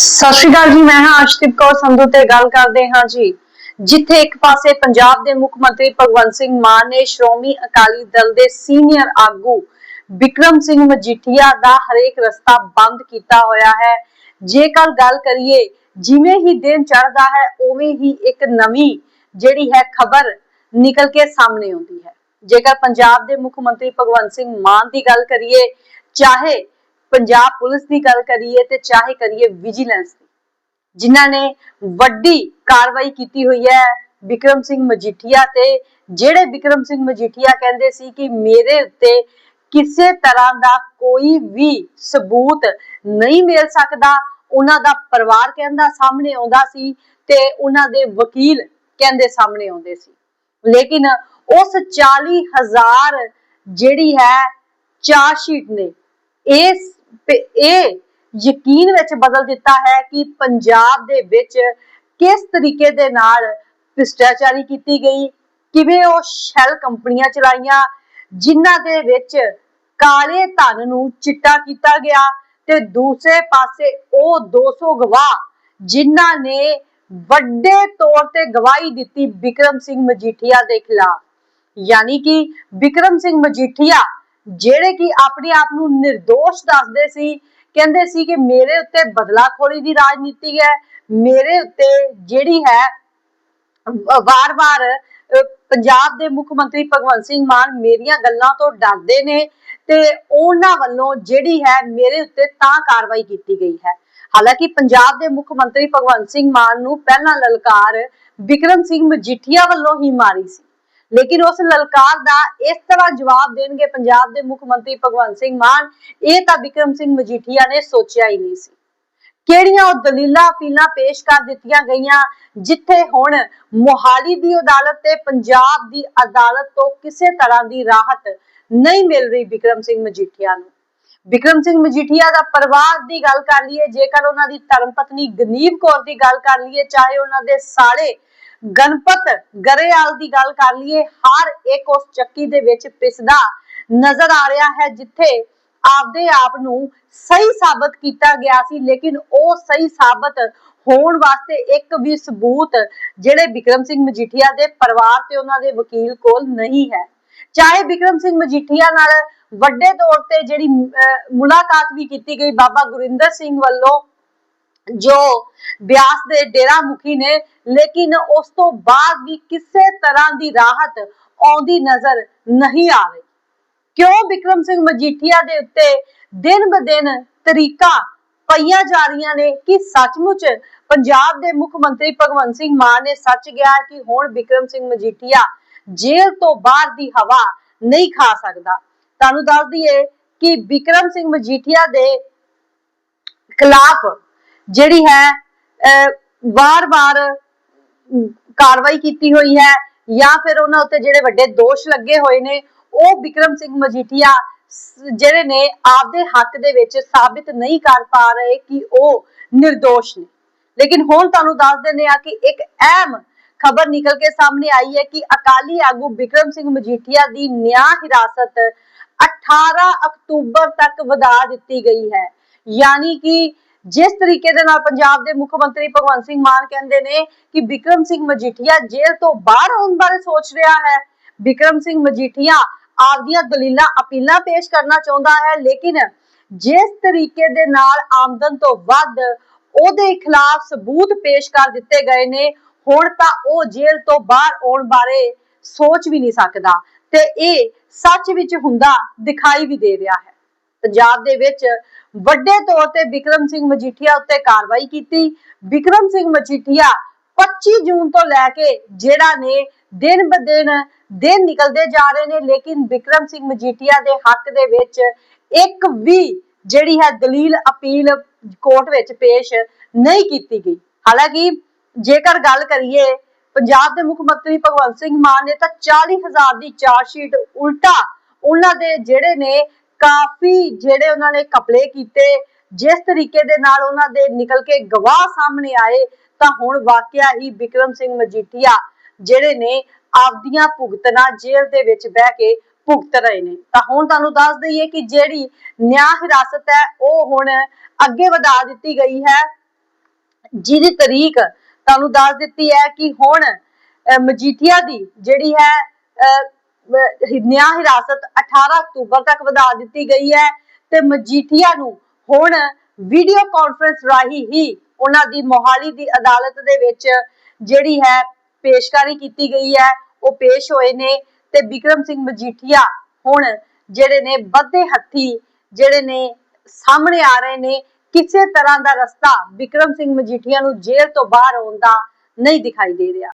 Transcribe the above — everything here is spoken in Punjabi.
ਸਤਿ ਸ਼੍ਰੀ ਅਕਾਲ ਜੀ, ਮੈਂ ਹਾਂ ਅਰਸ਼ਦੀਪ ਕੌਰ, ਸੰਧੂ ਤੇ ਗੱਲ ਕਰਦੇ ਹਾਂ ਜੀ। ਜਿੱਥੇ ਇੱਕ ਪਾਸੇ ਪੰਜਾਬ ਦੇ ਮੁੱਖ ਮੰਤਰੀ ਭਗਵੰਤ ਸਿੰਘ ਮਾਨ ਨੇ ਸ਼੍ਰੋਮਣੀ ਅਕਾਲੀ ਦਲ ਦੇ ਸੀਨੀਅਰ ਆਗੂ ਵਿਕਰਮ ਸਿੰਘ ਮਜੀਠੀਆ ਦਾ ਹਰੇਕ ਰਸਤਾ ਬੰਦ ਕੀਤਾ ਹੋਇਆ ਹੈ। ਜੇਕਰ ਗੱਲ ਕਰੀਏ, ਜਿਵੇਂ ਹੀ ਦਿਨ ਚੜ੍ਹਦਾ ਹੈ, ਉਵੇਂ ਹੀ ਇੱਕ ਨਵੀਂ ਜਿਹੜੀ ਹੈ ਖਬਰ ਨਿਕਲ ਕੇ ਸਾਹਮਣੇ ਆਉਂਦੀ ਹੈ। ਜੇਕਰ ਪੰਜਾਬ ਦੇ ਮੁੱਖ ਮੰਤਰੀ ਭਗਵੰਤ ਸਿੰਘ ਮਾਨ ਦੀ ਗੱਲ ਕਰੀਏ, ਚਾਹੇ ਪੰਜਾਬ ਪੁਲਿਸ ਦੀ ਗੱਲ ਕਰੀਏ ਤੇ ਚਾਹੇ ਕਰੀਏ ਵਿਜੀਲੈਂਸ ਦੀ। ਜਿਨ੍ਹਾਂ ਨੇ ਵੱਡੀ ਕਾਰਵਾਈ ਕੀਤੀ ਹੋਈ ਹੈ ਵਿਕਰਮ ਸਿੰਘ ਮਜੀਠੀਆ ਤੇ, ਜਿਹੜੇ ਵਿਕਰਮ ਸਿੰਘ ਮਜੀਠੀਆ ਕਹਿੰਦੇ ਸੀ ਕਿ ਮੇਰੇ ਉੱਤੇ ਕਿਸੇ ਤਰ੍ਹਾਂ ਦਾ ਕੋਈ ਵੀ ਸਬੂਤ ਨਹੀਂ ਮਿਲ ਸਕਦਾ, ਉਹਨਾਂ ਦਾ ਪਰਿਵਾਰ ਕਹਿੰਦਾ ਸਾਹਮਣੇ ਆਉਂਦਾ ਸੀ ਤੇ ਉਹਨਾਂ ਦੇ ਵਕੀਲ ਕਹਿੰਦੇ ਸਾਹਮਣੇ ਆਉਂਦੇ ਸੀ। ਲੇਕਿਨ ਉਸ 40000 ਜਿਹੜੀ ਹੈ ਚਾਰ ਸ਼ੀਟ ਨੇ, ਇਸ ਇਹ ਯਕੀਨ ਵਿੱਚ ਬਦਲ ਦਿੱਤਾ ਹੈ ਕਿ ਪੰਜਾਬ ਦੇ ਵਿੱਚ ਕਿਸ ਤਰੀਕੇ ਦੇ ਨਾਲ ਭ੍ਰਿਸ਼ਟਾਚਾਰੀ ਕੀਤੀ ਗਈ, ਕਿਵੇਂ ਉਹ ਸ਼ੈਲ ਕੰਪਨੀਆਂ ਚਲਾਈਆਂ, ਜਿਨ੍ਹਾਂ ਦੇ ਵਿੱਚ ਕਾਲੇ ਧਨ ਨੂੰ ਚਿੱਟਾ ਕੀਤਾ ਗਿਆ ਤੇ ਦੂਸਰੇ ਪਾਸੇ ਉਹ 200 ਗਵਾਹ ਜਿਨ੍ਹਾਂ ਨੇ ਵੱਡੇ ਤੌਰ ਤੇ ਗਵਾਹੀ ਦਿੱਤੀ ਵਿਕਰਮ ਸਿੰਘ ਮਜੀਠੀਆ ਦੇ ਖਿਲਾਫ। ਯਾਨੀ ਕਿ ਵਿਕਰਮ ਸਿੰਘ ਮਜੀਠੀਆ ਜਿਹੜੇ ਕਿ ਆਪਣੇ ਆਪ ਨੂੰ નિર્ਦੋਸ਼ ਦੱਸਦੇ ਸੀ, ਕਹਿੰਦੇ ਸੀ ਕਿ ਮੇਰੇ ਉੱਤੇ ਬਦਲਾਖੋਰੀ ਦੀ ਰਾਜਨੀਤੀ ਹੈ, ਮੇਰੇ ਉੱਤੇ ਜਿਹੜੀ ਹੈ ਵਾਰ-ਵਾਰ ਪੰਜਾਬ ਦੇ ਮੁੱਖ ਮੰਤਰੀ ਭਗਵੰਤ ਸਿੰਘ ਮਾਨ ਮੇਰੀਆਂ ਗੱਲਾਂ ਤੋਂ ਡਰਦੇ ਨੇ ਤੇ ਉਹਨਾਂ ਵੱਲੋਂ ਜਿਹੜੀ ਹੈ ਮੇਰੇ ਉੱਤੇ ਤਾਂ ਕਾਰਵਾਈ ਕੀਤੀ ਗਈ ਹੈ। ਹਾਲਾਂਕਿ ਪੰਜਾਬ ਦੇ ਮੁੱਖ ਮੰਤਰੀ ਭਗਵੰਤ ਸਿੰਘ ਮਾਨ ਨੂੰ ਪਹਿਲਾਂ ਲਲਕਾਰ ਵਿਕਰਮ ਸਿੰਘ ਮਜੀਠੀਆ ਵੱਲੋਂ ਹੀ ਮਾਰੀ ਸੀ। ਲੇਕਿਨ ਉਸ ਲਲਕਾਰ ਦਾ ਇਸ ਤਰ੍ਹਾਂ ਜਵਾਬ ਦੇਣਗੇ ਪੰਜਾਬ ਦੇ ਮੁੱਖ ਮੰਤਰੀ ਭਗਵੰਤ ਸਿੰਘ ਮਾਨ, ਇਹ ਤਾਂ ਵਿਕਰਮ ਸਿੰਘ ਮਜੀਠੀਆ ਨੇ ਸੋਚਿਆ ਹੀ ਨਹੀਂ ਸੀ। ਕਿਹੜੀਆਂ ਉਹ ਦਲੀਲਾਂ ਅਪੀਲਾਂ ਪੇਸ਼ ਕਰ ਦਿੱਤੀਆਂ ਗਈਆਂ, ਜਿੱਥੇ ਹੁਣ ਮੋਹਾਲੀ ਦੀ ਅਦਾਲਤ ਤੇ ਪੰਜਾਬ ਦੀ ਅਦਾਲਤ ਤੋਂ ਕਿਸੇ ਤਰ੍ਹਾਂ ਦੀ ਰਾਹਤ ਨਹੀਂ ਮਿਲ ਰਹੀ ਵਿਕਰਮ ਸਿੰਘ ਮਜੀਠੀਆ ਨੂੰ। ਵਿਕਰਮ ਸਿੰਘ ਮਜੀਠੀਆ ਦਾ ਪਰਿਵਾਰ ਦੀ ਗੱਲ ਕਰ ਲਈਏ, ਜੇਕਰ ਉਹਨਾਂ ਦੀ ਧਰਮ ਪਤਨੀ ਗਨੀਵ ਕੌਰ ਦੀ ਗੱਲ ਕਰ ਲਈਏ, ਚਾਹੇ ਉਹਨਾਂ ਦੇ ਸਾਲੇ ਗਣਪਤ ਗਰੇਵਾਲ ਦੀ ਗੱਲ ਕਰ ਲਈਏ, ਹਰ ਇੱਕ ਉਸ ਚੱਕੀ ਦੇ ਵਿੱਚ ਪਿਸਦਾ ਨਜ਼ਰ ਆ ਰਿਹਾ ਹੈ, ਜਿੱਥੇ ਆਪਦੇ ਆਪ ਨੂੰ ਸਹੀ ਸਾਬਤ ਕੀਤਾ ਗਿਆ ਸੀ, ਲੇਕਿਨ ਉਹ ਸਹੀ ਸਾਬਤ ਹੋਣ ਵਾਸਤੇ ਇੱਕ ਵੀ ਸਬੂਤ ਜਿਹੜੇ ਵਿਕਰਮ ਸਿੰਘ ਮਜੀਠੀਆ ਦੇ ਪਰਿਵਾਰ ਤੇ ਉਹਨਾਂ ਦੇ ਵਕੀਲ ਕੋਲ ਨਹੀਂ ਹੈ। ਚਾਹੇ ਵਿਕਰਮ ਸਿੰਘ ਮਜੀਠੀਆ ਨਾਲ ਵੱਡੇ ਤੌਰ ਤੇ ਜਿਹੜੀ ਮੁਲਾਕਾਤ ਵੀ ਕੀਤੀ ਗਈ, ਬਾਬਾ ਗੁਰਿੰਦਰ ਸਿੰਘ ਵੱਲੋਂ ਜੋ ਬਿਆਸ ਦੇ ਡੇਰਾ ਮੁਖੀ ਨੇ, ਲੇਕਿਨ ਉਸ ਤੋਂ ਬਾਅਦ ਵੀ ਕਿਸੇ ਤਰ੍ਹਾਂ ਦੀ ਰਾਹਤ ਆਉਂਦੀ ਨਜ਼ਰ ਨਹੀਂ ਆ ਰਹੀ। ਕਿਉਂ ਵਿਕਰਮ ਸਿੰਘ ਮਜੀਠੀਆ ਦੇ ਉੱਤੇ ਦਿਨ ਬ ਤਰੀਕਾ ਪਈਆਂ ਜਾ ਰਹੀਆਂ ਨੇ ਕਿ ਸੱਚਮੁੱਚ ਪੰਜਾਬ ਦੇ ਮੁੱਖ ਮੰਤਰੀ ਭਗਵੰਤ ਸਿੰਘ ਮਾਨ ਨੇ ਸੱਚ ਗਿਆ ਕਿ ਹੁਣ ਵਿਕਰਮ ਸਿੰਘ ਮਜੀਠੀਆ ਜੇਲ੍ਹ ਤੋਂ ਬਾਹਰ ਦੀ ਹਵਾ ਨਹੀਂ ਖਾ ਸਕਦਾ। ਤੁਹਾਨੂੰ ਦੱਸ ਦਈਏ ਕਿ ਵਿਕਰਮ ਸਿੰਘ ਮਜੀਠੀਆ ਦੇ ਖਿਲਾਫ ਜਿਹੜੀ ਹੈ ਵਾਰ-ਵਾਰ ਕਾਰਵਾਈ ਕੀਤੀ ਹੋਈ ਹੈ ਜਾਂ ਫਿਰ ਉਹਨਾਂ ਉੱਤੇ ਜਿਹੜੇ ਵੱਡੇ ਦੋਸ਼ ਲੱਗੇ ਹੋਏ ਨੇ, ਉਹ ਵਿਕਰਮ ਸਿੰਘ ਮਜੀਠੀਆ ਜਿਹੜੇ ਨੇ ਆਪਦੇ ਹੱਕ ਦੇ ਵਿੱਚ ਸਾਬਿਤ ਨਹੀਂ ਕਰ ਪਾ ਰਹੇ ਕਿ ਉਹ નિર્ਦੋਸ਼ ਨੇ। ਲੇਕਿਨ ਹੁਣ ਤੁਹਾਨੂੰ ਦੱਸ ਦਿੰਦੇ ਆ ਕਿ ਇੱਕ ਅਹਿਮ ਖਬਰ ਨਿਕਲ ਕੇ ਸਾਹਮਣੇ ਆਈ ਹੈ ਕਿ ਅਕਾਲੀ ਆਗੂ ਵਿਕਰਮ ਸਿੰਘ ਮਜੀਠੀਆ ਦੀ ਨਿਆਂ ਹਿਰਾਸਤ 18 ਅਕਤੂਬਰ ਤੱਕ ਵਧਾ ਦਿੱਤੀ ਗਈ ਹੈ। ਯਾਨੀ ਕਿ ਜਿਸ ਤਰੀਕੇ ਦੇ ਨਾਲ ਪੰਜਾਬ ਦੇ ਮੁੱਖ ਮੰਤਰੀ ਭਗਵੰਤ ਸਿੰਘ ਮਾਨ ਕਹਿੰਦੇ ਨੇ ਕਿ ਵਿਕਰਮ ਸਿੰਘ ਮਜੀਠੀਆ ਜੇਲ੍ਹ ਤੋਂ ਬਾਹਰ ਆਉਣ ਬਾਰੇ ਸੋਚ ਰਿਹਾ ਹੈ। ਵਿਕਰਮ ਸਿੰਘ ਮਜੀਠੀਆ ਆਪਦੀਆਂ ਦਲੀਲਾਂ, ਅਪੀਲਾਂ ਪੇਸ਼ ਕਰਨਾ ਚਾਹੁੰਦਾ ਹੈ, ਲੇਕਿਨ ਜਿਸ ਤਰੀਕੇ ਦੇ ਨਾਲ ਆਮਦਨ ਤੋਂ ਵੱਧ ਉਹਦੇ ਖਿਲਾਫ ਸਬੂਤ ਪੇਸ਼ ਕਰ ਦਿੱਤੇ ਗਏ ਨੇ, ਹੁਣ ਤਾਂ ਉਹ ਜੇਲ੍ਹ ਤੋਂ ਬਾਹਰ ਆਉਣ ਬਾਰੇ ਸੋਚ ਵੀ ਨਹੀਂ ਸਕਦਾ ਤੇ ਇਹ ਸੱਚ ਵਿੱਚ ਹੁੰਦਾ ਦਿਖਾਈ ਵੀ ਦੇ ਰਿਹਾ ਹੈ। ਪੰਜਾਬ ਦੇ ਵਿੱਚ ਵੱਡੇ ਤੌਰ ਤੇ ਵਿਕਰਮ ਸਿੰਘ ਮਜੀਠੀਆ ਉੱਤੇ ਕਾਰਵਾਈ ਕੀਤੀ। ਵਿਕਰਮ ਸਿੰਘ ਮਜੀਠੀਆ 25 ਜੂਨ ਤੋਂ ਲੈ ਕੇ ਜਿਹੜਾ ਨੇ ਦਿਨ ਬ ਦਿਨ ਦਿਨ ਨਿਕਲਦੇ ਜਾ ਰਹੇ ਨੇ, ਲੇਕਿਨ ਵਿਕਰਮ ਸਿੰਘ ਮਜੀਠੀਆ ਦੇ ਹੱਕ ਦੇ ਵਿੱਚ ਇੱਕ ਵੀ ਜਿਹੜੀ ਹੈ ਦਲੀਲ ਅਪੀਲ ਕੋਰਟ ਵਿੱਚ ਪੇਸ਼ ਨਹੀਂ ਕੀਤੀ ਗਈ। ਹਾਲਾਂਕਿ ਜੇਕਰ ਗੱਲ ਕਰੀਏ, ਪੰਜਾਬ ਦੇ ਮੁੱਖ ਮੰਤਰੀ ਭਗਵੰਤ ਸਿੰਘ ਮਾਨ ਨੇ ਤਾਂ 40000 ਦੀ ਚਾਰਜ ਸ਼ੀਟ ਉਲਟਾ ਉਹਨਾਂ ਦੇ ਜਿਹੜੇ ਨੇ ਕਾਫੀ ਜਿਹੜੇ ਉਹਨਾਂ ਨੇ ਕਪਲੇ ਕੀਤੇ ਜਿਸ ਤਰੀਕੇ ਦੇ ਨਾਲ ਉਹਨਾਂ ਦੇ ਨਿਕਲ ਕੇ ਗਵਾਹ ਸਾਹਮਣੇ ਆਏ ਤਾਂ ਹੁਣ ਵਾਕਿਆ ਹੀ ਵਿਕਰਮ ਸਿੰਘ ਮਜੀਠੀਆ ਜਿਹੜੇ ਨੇ ਆਪਦੀਆਂ ਭੁਗਤਣਾ ਜੇਲ੍ਹ ਦੇ ਵਿੱਚ ਬਹਿ ਕੇ ਭੁਗਤ ਰਹੇ ਨੇ। ਤਾਂ ਹੁਣ ਤੁਹਾਨੂੰ ਦੱਸ ਦਈਏ ਕਿ ਜਿਹੜੀ ਨਿਆਂ ਹਿਰਾਸਤ ਹੈ ਉਹ ਹੁਣ ਅੱਗੇ ਵਧਾ ਦਿੱਤੀ ਗਈ ਹੈ। ਜਿਹਦੀ ਤਰੀਕ ਤੁਹਾਨੂੰ ਦੱਸ ਦਿੱਤੀ ਹੈ ਕਿ ਹੁਣ ਮਜੀਠੀਆ ਦੀ ਜਿਹੜੀ ਹੈ ਅਹ, ਨਿਆ ਹਿਰਾਸਤ 18 ਅਕਤੂਬਰ ਤੱਕ ਵਧਾ ਦਿੱਤੀ ਗਈ ਹੈ ਤੇ ਮਜੀਠੀਆ ਨੂੰ ਹੁਣ ਵੀਡੀਓ ਕਾਨਫਰੰਸ ਰਾਹੀਂ ਹੀ ਉਹਨਾਂ ਦੀ ਮੋਹਾਲੀ ਦੀ ਅਦਾਲਤ ਦੇ ਵਿੱਚ ਜਿਹੜੀ ਹੈ ਪੇਸ਼ਕਾਰੀ ਕੀਤੀ ਗਈ ਹੈ, ਉਹ ਪੇਸ਼ ਹੋਏ ਨੇ ਤੇ ਵਿਕਰਮ ਸਿੰਘ ਮਜੀਠੀਆ ਹੁਣ ਜਿਹੜੇ ਨੇ ਵੱਧੇ ਹੱਥੀ ਜਿਹੜੇ ਨੇ ਸਾਹਮਣੇ ਆ ਰਹੇ ਨੇ, ਕਿਸੇ ਤਰ੍ਹਾਂ ਦਾ ਰਸਤਾ ਵਿਕਰਮ ਸਿੰਘ ਮਜੀਠੀਆ ਨੂੰ ਜੇਲ੍ਹ ਤੋਂ ਬਾਹਰ ਆਉਣ ਦਾ ਨਹੀਂ ਦਿਖਾਈ ਦੇ ਰਿਹਾ।